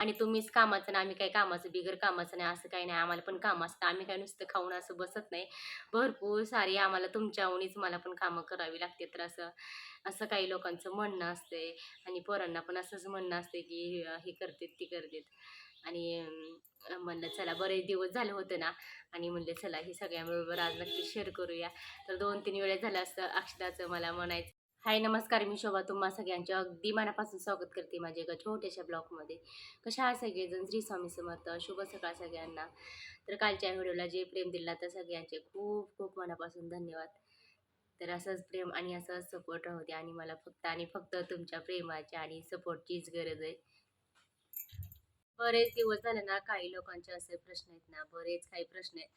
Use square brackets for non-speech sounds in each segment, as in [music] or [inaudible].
आणि तुम्हीच कामाचं ना आम्ही काही कामाचं बिगर कामाचं नाही असं काही नाही आम्हाला पण काम असतं. आम्ही काही नुसतं खाऊन असं बसत नाही. भरपूर सारी आम्हाला तुमच्याहूनच मला पण कामं करावी लागते तर असं असं काही लोकांचं म्हणणं असते आणि पोरांना पण असंच म्हणणं असते की हे करतेत ती करतेत. आणि म्हणलं चला बरेच दिवस झाले होते ना आणि म्हणलं चला हे सगळ्यांबरोबर आज नक्की शेअर करूया. तर दोन तीन वेळेस झालं असतं अक्षताचं मला म्हणायचं. हाय नमस्कार मी शोभा. तुम्हा सगळ्यांच्या अगदी मनापासून स्वागत करते माझ्या एका छोट्याशा ब्लॉगमध्ये. कशा आहात सगळेजण? श्री स्वामी समर्थ. शुभ सकाळ सगळ्यांना. तर कालच्या व्हिडिओला जे प्रेम दिला तर सगळ्यांचे खूप खूप मनापासून धन्यवाद. तर असंच प्रेम आणि असंच सपोर्ट राहू आणि मला फक्त आणि फक्त तुमच्या प्रेमाची आणि सपोर्टचीच गरज आहे. बरेच दिवस झाले ना काही लोकांचे असे प्रश्न आहेत ना बरेच काही प्रश्न आहेत.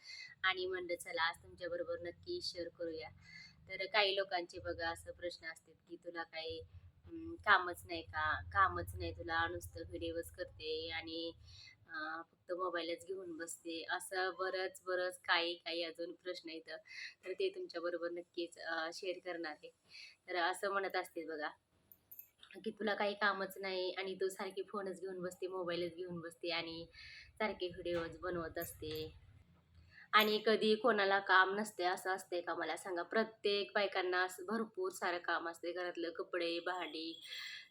आणि म्हणलं चला आज तुमच्याबरोबर नक्की शेअर करूया. तर काही लोकांचे बघा असं प्रश्न असतात की तुला काही कामच नाही का? कामच नाही तुला नुसतं व्हिडिओज करते आणि फक्त मोबाईलच घेऊन बसते. असं बरंच बरंच काही काही अजून प्रश्न येतं तर ते तुमच्याबरोबर नक्कीच शेअर करणार आहे. तर असं म्हणत असते बघा की तुला काही कामच नाही आणि तू सारखी फोनच घेऊन बसते मोबाईलच घेऊन बसते आणि सारखे व्हिडिओज बनवत असते. आणि कधी कोणाला काम नसते असं असते का मला सांगा? प्रत्येक बायकांना असं भरपूर सारं काम असते घरातलं कपडे भांडी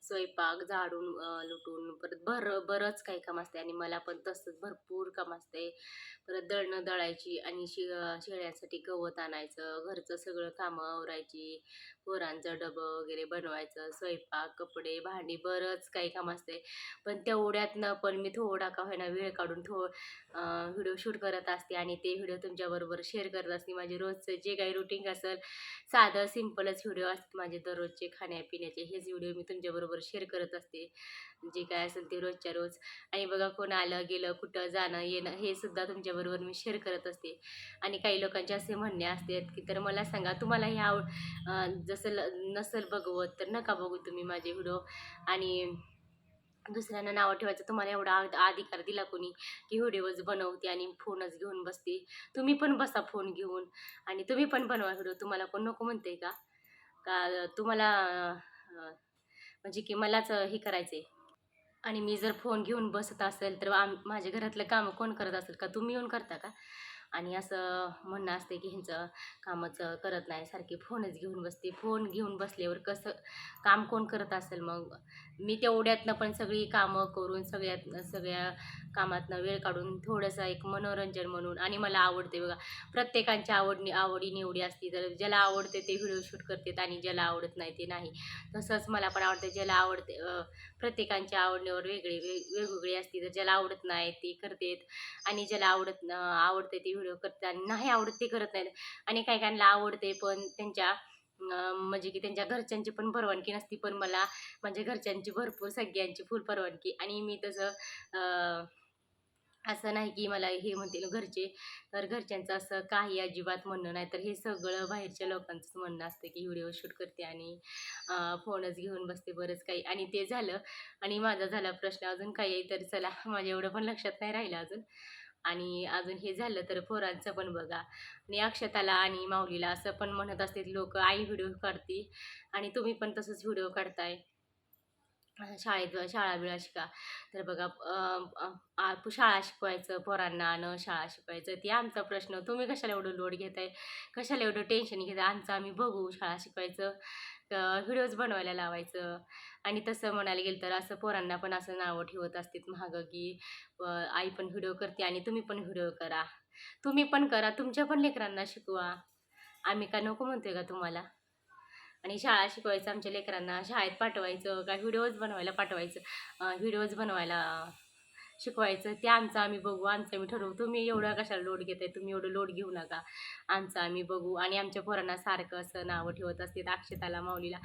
स्वयंपाक झाडून लुटून परत भर बरंच काही काम असते आणि मला पण तसंच भरपूर काम असते परत दळणं दळायची आणि शि शेळ्यांसाठी गवत आणायचं घरचं सगळं कामं आवरायची पोरांचं डबं वगैरे बनवायचं स्वयंपाक कपडे भांडी बरंच काही काम असते पण तेवढ्यातनं पण मी थोडा का होईना वेळ काढून थो व्हिडिओ शूट करत असते आणि ते व्हिडिओ तुमच्याबरोबर शेअर करत असते. माझे रोजचं जे काही रुटीन असेल साधं सिम्पलच व्हिडिओ असतात माझे दररोजचे खाण्यापिण्याचे हेच व्हिडिओ मी तुमच्याबरोबर शेअर करत असते. जे काय असेल ते रोजच्या रोज. आणि बघा कोण आलं गेलं कुठं जाणं येणं हे सुद्धा तुमच्याबरोबर मी शेअर करत असते. आणि काही लोकांचे असे म्हणणे असतात की तर मला सांगा तुम्हाला हे आवड जसं ल नसेल बघवत तर नका बघू तुम्ही माझे व्हिडिओ आणि दुसऱ्यांना नावं ठेवायचं. तुम्हाला एवढा अधिकार दिला कोणी की व्हिडिओज बनवते आणि फोनच घेऊन बसते. तुम्ही पण बसा फोन घेऊन आणि तुम्ही पण बनवा व्हिडिओ. तुम्हाला कोण नको म्हणते का? का तुम्हाला म्हणजे की मलाच हे करायचं आहे आणि मी जर फोन घेऊन बसत असेल तर आम माझ्या घरातलं कामं कोण करत असेल का? तुम्ही येऊन करता का? आणि असं म्हणणं असते की ह्यांचं कामाचं करत नाही सारखी फोनच घेऊन बसते. फोन घेऊन बसल्यावर कसं काम कोण करत असेल मग? मी तेवढ्यातनं पण सगळी कामं करून सगळ्यात सगळ्या कामातनं वेळ काढून थोडंसं एक मनोरंजन म्हणून आणि मला आवडते बघा प्रत्येकांच्या आवडणी आवडी निवडी असते तर ज्याला आवडते ते व्हिडिओ शूट करतात आणि ज्याला आवडत नाही ते नाही. तसंच मला पण आवडते ज्याला आवडते प्रत्येकांच्या आवडणीवर वेगळी वेग वेगवेगळी असते तर ज्याला आवडत नाही ते करतात आणि ज्याला आवडत आवडते ते व्हिडिओ करतात आणि नाही आवडत ते करत नाहीत. आणि काही काहींना आवडते पण त्यांच्या म्हणजे की त्यांच्या घरच्यांची पण परवानगी नसती. पण मला माझ्या घरच्यांची भरपूर सगळ्यांची फुल परवानगी. आणि मी तसं असं नाही की मला हे म्हणतील घरचे तर घरच्यांचं असं काही अजिबात म्हणणं नाही. तर हे सगळं बाहेरच्या लोकांचंच म्हणणं असतं की व्हिडिओ शूट करते आणि फोनच घेऊन बसते बरंच काही. आणि ते झालं. आणि माझा झाला प्रश्न अजून काही आहे तर चला. [laughs] माझ्या एवढं पण लक्षात नाही राहिलं अजून. आणि अजून हे झालं तर पोरांचं पण बघा. आणि अक्षताला आणि माऊलीला असं पण म्हणत असते लोक आई व्हिडिओ काढते आणि तुम्ही पण तसंच व्हिडिओ काढताय. शाळेत शाळा बिळा शिका. तर बघा शाळा शिकवायचं पोरांना न शाळा शिकवायचं ते आमचा प्रश्न. तुम्ही कशाला एवढं लोड घेताय? कशाला एवढं टेन्शन घेताय? आमचं आम्ही बघू शाळा शिकवायचं. व्हिडिओज बनवायला लावायचं. आणि तसं म्हणायला गेलं तर असं पोरांना पण असं नावं ठेवत असतात महागं की आई पण व्हिडिओ करते आणि तुम्ही पण व्हिडिओ करा. तुम्ही पण करा तुमच्या पण लेकरांना शिकवा. आम्ही का नको म्हणतोय का तुम्हाला? आणि शाळा शिकवायचं आमच्या लेकरांना शाळेत पाठवायचं का व्हिडिओज बनवायला पाठवायचं. व्हिडिओज बनवायला शिकवायचं ते आमचं आम्ही बघू आमचं आम्ही ठरवू. तुम्ही एवढं कशाला लोड घेताय? तुम्ही एवढं लोड घेऊ नका. आमचं आम्ही बघू. आणि आमच्या पोरांना सारखं असं नावं ठेवत असते अक्षताला माऊलीला.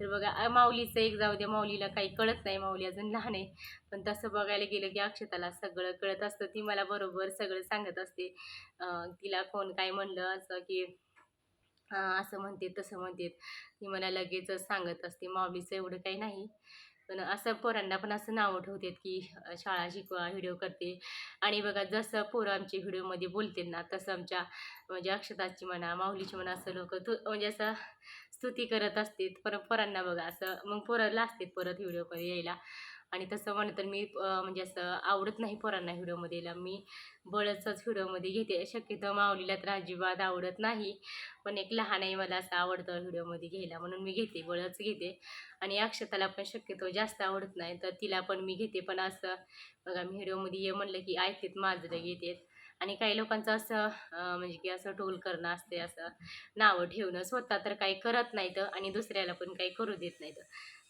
तर बघा माऊलीचं एक जाऊ द्या माऊलीला काही कळत नाही माऊली अजून लहान आहे. पण तसं बघायला गेलं की अक्षताला सगळं कळत असतं. ती मला बरोबर सगळं सांगत असते. तिला कोण काय म्हणलं असं की असं म्हणते तसं म्हणते. ती मला लगेचच सांगत असते. माऊलीचं एवढं काही नाही. पण असं पोरांना पण असं नावं ठेवतात की शाळा शिकवा व्हिडिओ करते. आणि बघा जसं पोरं आमच्या व्हिडिओमध्ये बोलतात ना तसं आमच्या म्हणजे अक्षताची म्हणा माऊलीची म्हणा असं लोक तू म्हणजे असं स्तुती करत असतात. परत पोरांना बघा असं मग पोरं असतात परत व्हिडिओ यायला. आणि तसं म्हणलं तर मी म्हणजे असं आवडत नाही पोरांना व्हिडिओमध्ये यायला. मी बळचंच व्हिडिओमध्ये घेते. शक्यतो माऊलीला तर अजिबात आवडत नाही. पण एक लहान आहे मला असं आवडतं व्हिडिओमध्ये घ्यायला म्हणून मी घेते बळच घेते. आणि अक्षताला पण शक्यतो जास्त आवडत नाही तर तिला पण मी घेते. पण असं बघा मी व्हिडिओमध्ये ये म्हणलं की ऐकतेत माझं घेतेत. आणि काही लोकांचं असं म्हणजे की असं टोल करणं असते असं नावं ठेवणं स्वतः तर काही करत नाहीत आणि दुसऱ्याला पण काही करू देत नाहीत.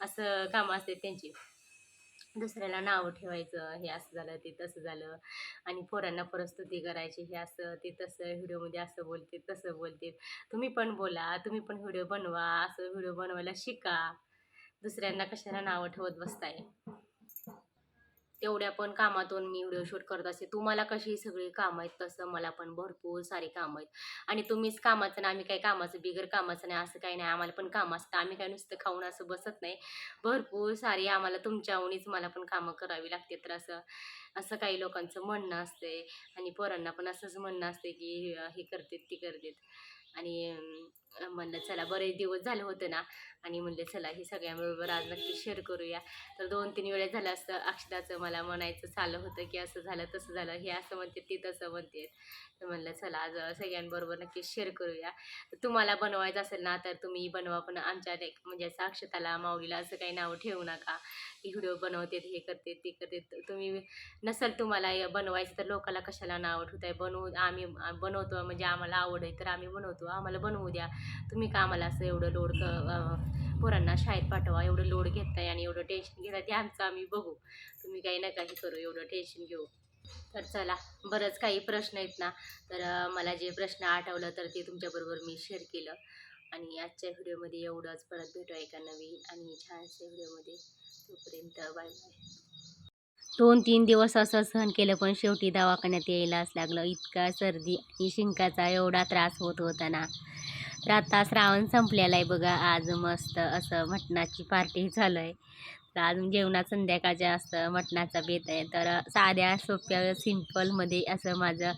असं कामं असते त्यांची. दुसऱ्याला नावं ठेवायचं हे असं झालं ते तसं झालं. आणि पोरांना प्रस्तुती करायची हे असं ते तसं व्हिडिओमध्ये असं बोलते तसं बोलते. तुम्ही पण बोला तुम्ही पण व्हिडिओ बनवा असं व्हिडिओ बनवायला शिका. दुसऱ्यांना कशाला नावं ठेवत बसताय? तेवढ्या पण कामातून मी व्हिडिओ शूट करत असते. तुम्हाला कशी सगळी कामं आहेत तसं मला पण भरपूर सारी कामं आहेत. आणि तुम्हीच कामाचं ना आम्ही काही कामाचं बिगर कामाचं नाही असं काही नाही. आम्हाला पण काम असतं. आम्ही काय नुसतं खाऊन असं बसत नाही. भरपूर सारी आम्हाला तुमच्याहूनच मला पण कामं करावी लागते. तर असं असं काही लोकांचं म्हणणं असते. आणि पोरांना पण असंच म्हणणं असते की हे करतेत ती करतेत. आणि म्हणलं चला बरेच दिवस झालं होतं ना आणि म्हणलं चला हे सगळ्यांबरोबर आज नक्की शेअर करूया. तर दोन तीन वेळेस झालं असतं अक्षताचं मला म्हणायचं चाललं होतं की असं झालं तसं झालं हे असं म्हणते ते तसं म्हणते. तर म्हणलं चला आज सगळ्यांबरोबर नक्की शेअर करूया. तर तुम्हाला बनवायचं असेल ना तर तुम्ही बनवा पण आमच्या म्हणजे असं अक्षताला माऊलीला असं काही नाव ठेवू नका. की व्हिडिओ बनवते हे करते ते करते. तर तुम्ही नसेल तुम्हाला बनवायचं तर लोकाला कशाला नाव ठेवताय? बनवू आम्ही बनवतो म्हणजे आम्हाला आवड आहे तर आम्ही बनवतो. आम्हाला बनवू द्या. तुम्ही का आम्हाला असं एवढं लोड क पोरांना शाळेत पाठवा एवढं लोड घेताय आणि एवढं टेन्शन घेताय ते आमचं आम्ही बघू. तुम्ही काही ना काही करू एवढं टेन्शन घेऊ. तर चला बरंच काही प्रश्न आहेत ना. तर मला जे प्रश्न आठवलं तर ते तुमच्याबरोबर मी शेअर केलं. आणि आजच्या व्हिडिओमध्ये एवढंच. परत भेटू एका नवीन आणि छानशा व्हिडिओमध्ये. तोपर्यंत बाय बाय दोन तीन दिवस असं सहन केलं पण शेवटी दवाखान्यात यायलाच लागलं. इतका सर्दी आणि शिंकाचा एवढा त्रास होत होता ना. तर आता श्रावण संपलेला आहे बघा. आज मस्त असं मटणाची पार्टी चालू आहे. तर अजून जेवणात संध्याकाळच्या असं मटणाचा बेत आहे. तर साध्या सोप्या सिम्पलमध्ये असं माझं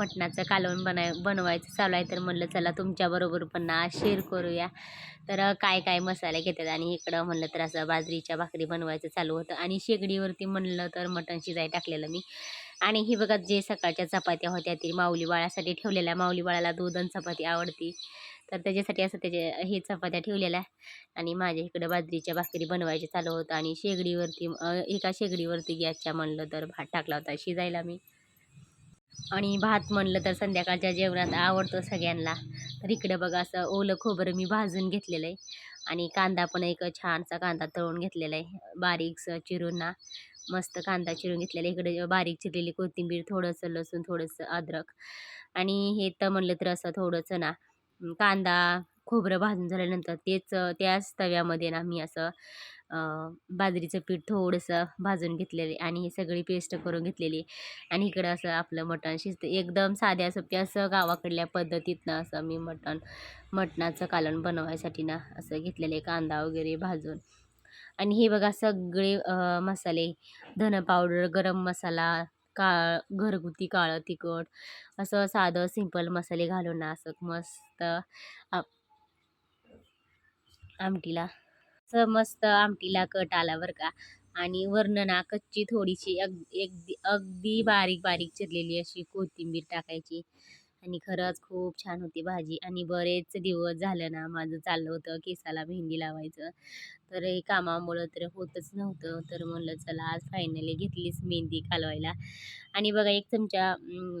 मटणाचं कालवण बनाय बनवायचं चालू आहे. तर म्हणलं चला तुमच्याबरोबर पण आज शेअर करूया. तर काय काय मसाले घेतात आणि इकडं म्हणलं तर असं बाजरीच्या भाकरी बनवायचं चालू होतं. आणि शेगडीवरती म्हणलं तर मटण शिजाय टाकलेलं मी. आणि ही बघा जे सकाळच्या चपात्या होत्या ती माऊली बाळासाठी ठेवलेल्या. माऊली बाळाला दूध आणि चपाती आवडती. तर त्याच्यासाठी असं त्याचे हे चपात्या ठेवलेल्या आणि माझ्या इकडं बाजरीच्या भाकरी बनवायचे चालू होतं. आणि शेगडीवरती एका शेगडीवरती गॅसच्या म्हणलं तर भात टाकला होता शिजायला मी. आणि भात म्हणलं तर संध्याकाळच्या जेवणात आवडतो सगळ्यांना. तर इकडं बघा असं ओलं खोबरं मी भाजून घेतलेलं आहे. आणि कांदा पण एक छानसा कांदा तळून घेतलेला आहे. बारीकसं चिरून ना मस्त कांदा चिरून घेतलेला आहे. इकडे बारीक चिरलेली कोथिंबीर थोडंसं लसूण थोडंसं अद्रक. आणि हे तर म्हणलं तर असं थोडंसं ना कांदा खोबरं भाजून झाल्यानंतर तेच त्याच तव्यामध्ये ना मी असं बाजरीचं पीठ थोडंसं भाजून घेतलेले आणि ही सगळी पेस्ट करून घेतलेली आणि इकडं असं आपलं मटण शिजतं एकदम साध्या सोप्या असं गावाकडल्या पद्धतीतनं असं मी मटण मटणाचं कालवण बनवायसाठी ना असं घेतलेले कांदा वगैरे भाजून. आणि हे बघा सगळे मसाले धन पावडर गरम मसाला काळ घरगुती काळं तिखट असं साधं सिंपल मसाले घालून ना असं मस्त आ- आमटीला. असं मस्त आमटीला कट आला बरं का. आणि वरनं ना कच्ची थोडीशी अग अगदी अगदी बारीक बारीक चिरलेली अशी कोथिंबीर टाकायची. आणि खरंच खूप छान होती भाजी आणि बरेच दिवस झालं ना माझं चाललं होतं केसाला मेहंदी लावायचं. तर हे कामामुळं तर होतच नव्हतं. तर म्हणलं चला आज फायनली घेतलीच मेहंदी कालवायला. आणि बघा एक चमचा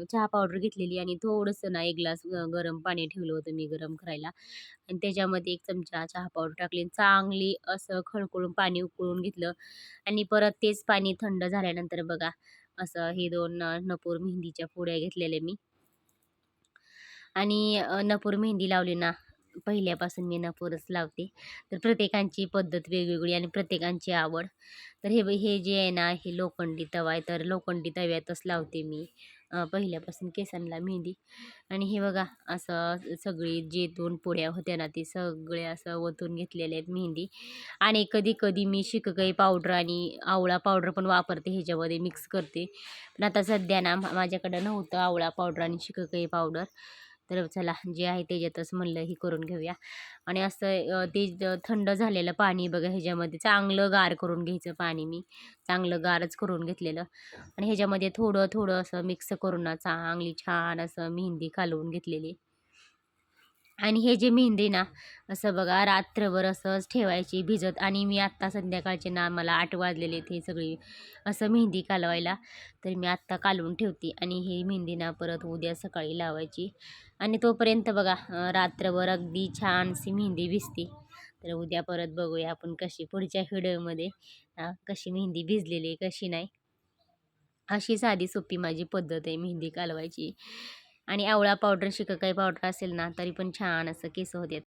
चहा पावडर घेतलेली आणि थोडंसं ना एक ग्लास गरम पाणी ठेवलं होतं मी गरम करायला. आणि त्याच्यामध्ये एक चमचा चहा पावडर टाकली आणि चांगली असं खळखळून पाणी उकळून घेतलं. आणि परत तेच पाणी थंड झाल्यानंतर बघा असं हे दोन नपूर मेहंदीच्या पुड्या घेतलेल्या मी. आणि नपूर मेहंदी लावली ना पहिल्यापासून मी नपूरच लावते. तर प्रत्येकांची पद्धत वेगवेगळी आणि प्रत्येकांची आवड. तर हे हे जे आहे ना हे लोखंडी तवा आहे तर लोखंडी तव्यातच लावते मी पहिल्यापासून केसांना मेहंदी. आणि हे बघा असं सगळी जे दोन पोळ्या होत्या ना ते सगळे असं ओतून घेतलेले आहेत मेहंदी. आणि कधी कधी मी शिककाई पावडर आणि आवळा पावडर पण वापरते ह्याच्यामध्ये मिक्स करते. पण आता सध्या ना माझ्याकडं नव्हतं आवळा पावडर आणि शिककाई पावडर. तर चला जे आहे त्याच्यातच म्हणलं हे करून घेऊया. आणि असं ते थंड झालेलं पाणी बघा ह्याच्यामध्ये चांगलं गार करून घ्यायचं पाणी मी. चांगलं गारच करून घेतलेलं. आणि ह्याच्यामध्ये थोडं थोडं असं मिक्स करून ना चांगली छान असं मेहंदी कालवून घेतलेली. आणि हे जे मेहंदी ना असं बघा रात्रभर असंच ठेवायची भिजत. आणि मी आत्ता संध्याकाळचे ना मला आठ वाजलेले ते सगळी असं मेहंदी कालवायला. तर मी आत्ता कालवून ठेवते आणि ही मेहंदी ना परत उद्या सकाळी लावायची. आणि तोपर्यंत बघा रात्रभर अगदी छानशी मेहंदी भिजते. तर उद्या परत बघूया आपण कशी पुढच्या व्हिडिओमध्ये कशी मेहंदी भिजलेली आहे, कशी नाही. अशी साधी सोपी माझी पद्धत आहे मेहंदी कालवायची. आणि आवळा पावडर शिकाकाई पावडर असेल ना तरी पण छान असं केस होतात